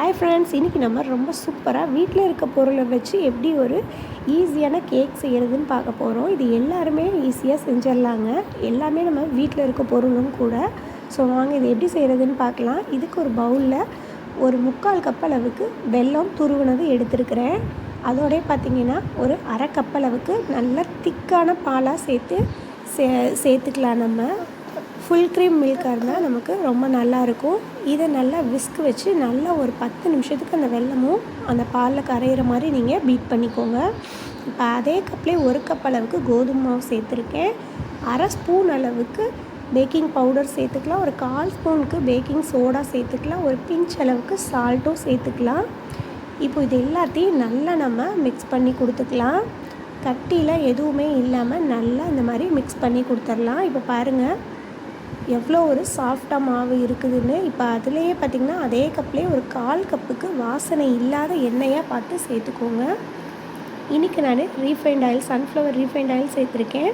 Hi friends இன்றைக்கி நம்ம ரொம்ப சூப்பராக வீட்டில் இருக்க பொருளை வச்சு எப்படி ஒரு ஈஸியான கேக் செய்கிறதுன்னு பார்க்க போகிறோம் இது எல்லாருமே ஈஸியாக செஞ்சிடலாங்க. எல்லாமே நம்ம வீட்டில் இருக்க பொருளும் கூட. ஸோ வாங்க இது எப்படி செய்கிறதுன்னு பார்க்கலாம். இதுக்கு ஒரு பவுலில் ஒரு முக்கால் கப் அளவுக்கு வெல்லம் துருவினது எடுத்துருக்கிறேன். அதோடய பார்த்திங்கன்னா ஒரு அரை கப் அளவுக்கு நல்ல திக்கான பாலாக சேர்த்து சே சேர்த்துக்கலாம் நம்ம. ஃபுல் க்ரீம் மில்காக இருந்தால் நமக்கு ரொம்ப நல்லாயிருக்கும் இதை நல்லா விஸ்க் வச்சு நல்லா ஒரு பத்து நிமிஷத்துக்கு அந்த வெல்லமும் அந்த பாலில் கரையிற மாதிரி நீங்கள் பீட் பண்ணிக்கோங்க. இப்போ அதே கப்லேயே ஒரு கப் அளவுக்கு கோதுமை மாவு சேர்த்துருக்கேன். அரை ஸ்பூன் அளவுக்கு பேக்கிங் பவுடர் சேர்த்துக்கலாம். ஒரு கால் ஸ்பூனுக்கு பேக்கிங் சோடா சேர்த்துக்கலாம். ஒரு பிஞ்ச் அளவுக்கு சால்ட்டும் சேர்த்துக்கலாம். இப்போ இது எல்லாத்தையும் நல்லா நம்ம மிக்ஸ் பண்ணி கொடுத்துக்கலாம். கட்டியில் எதுவுமே இல்லாமல் நல்லா இந்த மாதிரி மிக்ஸ் பண்ணி கொடுத்துர்லாம் இப்போ பாருங்கள் எவ்வளோ ஒரு சாஃப்டாக மாவு இருக்குதுன்னு இப்போ அதுலேயே பார்த்திங்கன்னா அதே கப்லேயே ஒரு கால் கப்புக்கு வாசனை இல்லாத எண்ணெயாக பார்த்து சேர்த்துக்கோங்க. இன்றைக்கி நான் refined oil sunflower refined oil சேர்த்துருக்கேன்.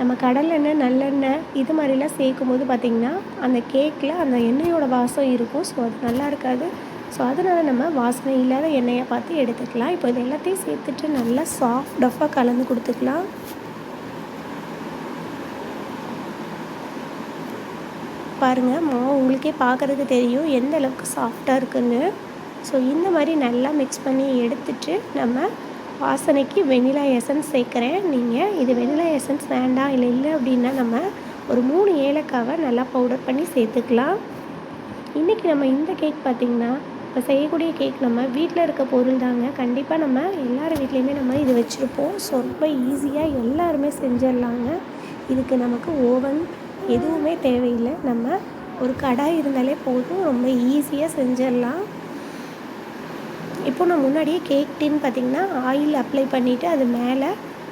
நம்ம கடலெண்ணெய் நல்லெண்ணெய் இது மாதிரிலாம் சேர்க்கும் போது பார்த்திங்கன்னா அந்த கேக்கில் அந்த எண்ணெயோட வாசம் இருக்கும். ஸோ அது நல்லா இருக்காது. ஸோ அதனால் நம்ம வாசனை இல்லாத எண்ணெயை பார்த்து எடுத்துக்கலாம். இப்போ இது எல்லாத்தையும் சேர்த்துட்டு நல்லா சாஃப்ட் டஃபாக கலந்து கொடுத்துக்கலாம். பாருங்கள் மாவு உங்களுக்கே பார்க்குறதுக்கு தெரியும் எந்த அளவுக்கு சாஃப்டாக இருக்குன்னு. ஸோ இந்த மாதிரி நல்லா மிக்ஸ் பண்ணி எடுத்துட்டு நம்ம வாசனைக்கு வெனிலா எசன்ஸ் சேர்க்குறேன். நீங்கள் இது வெனிலா எசன்ஸ் வேண்டாம் இல்லை இல்லை அப்படின்னா நம்ம ஒரு மூணு ஏலக்காவை நல்லா பவுடர் பண்ணி சேர்த்துக்கலாம். இன்றைக்கி நம்ம இந்த கேக் பார்த்திங்கன்னா இப்போ செய்யக்கூடிய கேக் நம்ம வீட்டில் இருக்க பொருள் தாங்க. கண்டிப்பாக நம்ம எல்லார் வீட்லேயுமே நம்ம இது வச்சுருப்போம். ஸோ ரொம்ப ஈஸியாக எல்லாருமே செஞ்சிடலாங்க. இதுக்கு நமக்கு ஓவன் எதுவுமே தேவையில்லை. நம்ம ஒரு கடாய் இருந்தாலே போதும். ரொம்ப ஈஸியாக செஞ்சிடலாம். இப்போ நான் முன்னாடியே கேக் டின் பார்த்திங்கன்னா ஆயில் அப்ளை பண்ணிவிட்டு அது மேலே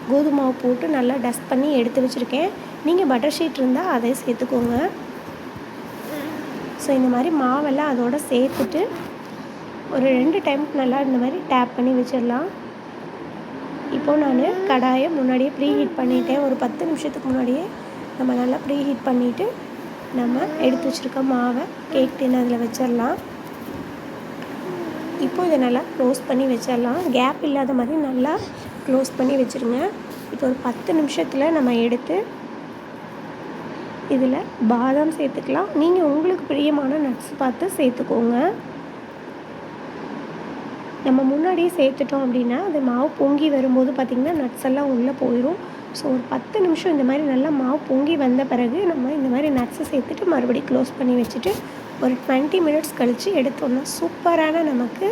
கோதுமாவை போட்டு நல்லா டஸ்ட் பண்ணி எடுத்து வச்சுருக்கேன். நீங்கள் பட்டர் ஷீட் இருந்தால் அதை சேர்த்துக்கோங்க. ஸோ இந்த மாதிரி மாவெல்லாம் அதோடு சேர்த்துட்டு ஒரு ரெண்டு டைம் நல்லா இந்த மாதிரி டேப் பண்ணி வச்சிடலாம். இப்போது நான் கடாயை முன்னாடியே ப்ரீ ஹீட் பண்ணிட்டேன். ஒரு பத்து நிமிஷத்துக்கு முன்னாடியே நம்ம நல்லா ப்ரீ ஹீட் பண்ணிவிட்டு நம்ம எடுத்து வச்சுருக்க மாவை கேக் டின் அதில் வச்சிடலாம். இப்போ இதை நல்லா க்ளோஸ் பண்ணி வச்சிடலாம். கேப் இல்லாத மாதிரி நல்லா க்ளோஸ் பண்ணி வச்சுருங்க. இப்போ ஒரு பத்து நிமிஷத்தில் நம்ம எடுத்து இதில் பாதாம் சேர்த்துக்கலாம். நீங்கள் உங்களுக்கு பிரியமான நட்ஸ் பார்த்து சேர்த்துக்கோங்க. நம்ம முன்னாடியே சேர்த்துட்டோம் அப்படின்னா அது மாவு பொங்கி வரும்போது பார்த்திங்கன்னா நட்ஸ் எல்லாம் உள்ளே போயிடும் ஸோ ஒரு பத்து நிமிஷம் இந்த மாதிரி நல்லா மாவு பொங்கி வந்த பிறகு நம்ம இந்த மாதிரி நட்ஸை சேர்த்துட்டு மறுபடியும் க்ளோஸ் பண்ணி வச்சுட்டு ஒரு டுவெண்ட்டி மினிட்ஸ் கழித்து எடுத்தோம்னா சூப்பரான நமக்கு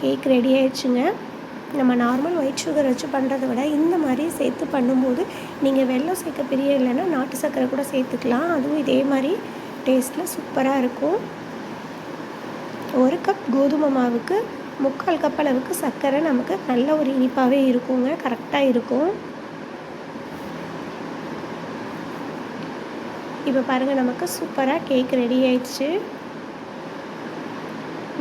கேக் ரெடி ஆயிடுச்சுங்க. நம்ம நார்மல் ஒயிட் சுகர் வச்சு பண்ணுறத விட இந்த மாதிரி சேர்த்து பண்ணும்போது நீங்கள் வெள்ளம் சேர்க்க பெரிய இல்லைன்னா நாட்டு சர்க்கரை கூட சேர்த்துக்கலாம். அதுவும் இதே மாதிரி டேஸ்ட்டில் சூப்பராக இருக்கும். ஒரு கப் கோதுமை மாவுக்கு முக்கால் கப் அளவுக்கு சர்க்கரை நமக்கு நல்ல ஒரு இனிப்பாகவே இருக்குங்க கரெக்டாக இருக்கும். இப்போ பாருங்கள் நமக்கு சூப்பராக கேக் ரெடி ஆயிடுச்சு.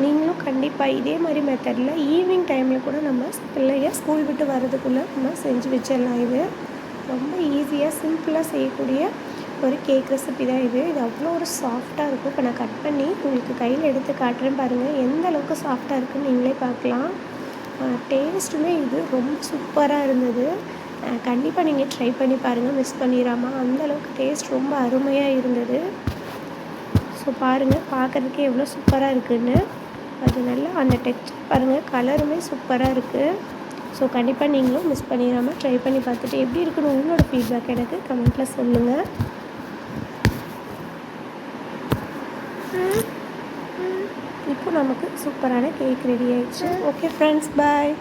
நீங்களும் கண்டிப்பாக இதே மாதிரி மெத்தடில் ஈவினிங் டைமில் கூட நம்ம பிள்ளைய ஸ்கூல் விட்டு வர்றதுக்குள்ளே நம்ம செஞ்சு வச்சிடலாம் இது. ரொம்ப ஈஸியாக சிம்பிளாக செய்யக்கூடிய ஒரு கேக் ரெசிபி தான் இது. இது அவ்வளோ ஒரு சாஃப்டாக இருக்கும். இப்போ நான் கட் பண்ணி உங்களுக்கு கையில் எடுத்து காட்டுறேன் பாருங்கள் எந்த அளவுக்கு சாஃப்டாக இருக்குன்னு நீங்களே பார்க்கலாம். டேஸ்ட்டுமே இது ரொம்ப சூப்பராக இருந்தது. கண்டிப்பாக நீங்கள் ட்ரை பண்ணி பாருங்கள் மிஸ் பண்ணிடாமல் அந்தளவுக்கு டேஸ்ட் ரொம்ப அருமையாக இருந்தது. ஸோ பாருங்கள் பார்க்குறதுக்கே எவ்வளோ சூப்பராக இருக்குதுன்னு அது நல்லா அந்த டெக்ஸ்டர் பாருங்கள் கலருமே சூப்பராக இருக்குது ஸோ கண்டிப்பாக நீங்களும் மிஸ் பண்ணிடாமல் ட்ரை பண்ணி பார்த்துட்டு எப்படி இருக்குன்னு உங்களோட ஃபீட்பேக் எனக்கு கமெண்ட்டில் சொல்லுங்கள் இப்போ நமக்கு சூப்பரான கேக் ரெடி ஆயிடுச்சு. Okay friends bye